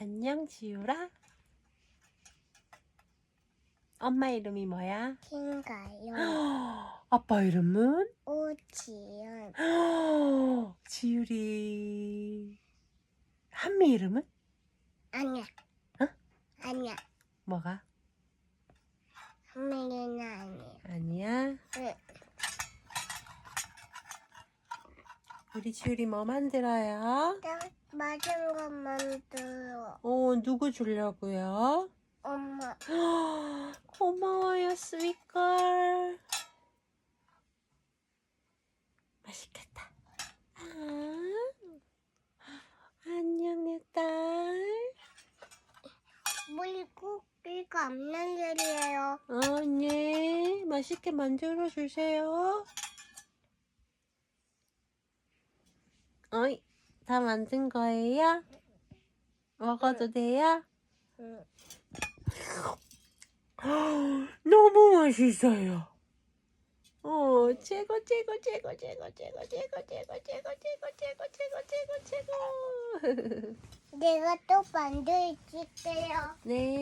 안녕 지유라. 엄마 이름이 뭐야? 흰가요. 아빠 이름은? 오지연. 지유리. 한미 이름은? 아니야. 어? 아니야. 뭐가? 한명이는 아니야. 아니야. 응. 우리 지유리 뭐 만들어요? 나 맞은 것 만 들어. 어, 누구 주려고요? 엄마. 고마워요, 스윗걸. 맛있겠다. 아, 안녕, 내 딸. 물고기가 없는 일이에요. 어, 네. 맛있게 만들어 주세요. 어이, 다 만든 거예요? 먹어도 돼요? 응. 너무 맛있어요. 어, 최고, 최고, 최고, 최고, 최고, 최고, 최고, 최고, 최고, 최고, 최고, 최고, 최고. 내가 또 만들어줄게요. 네.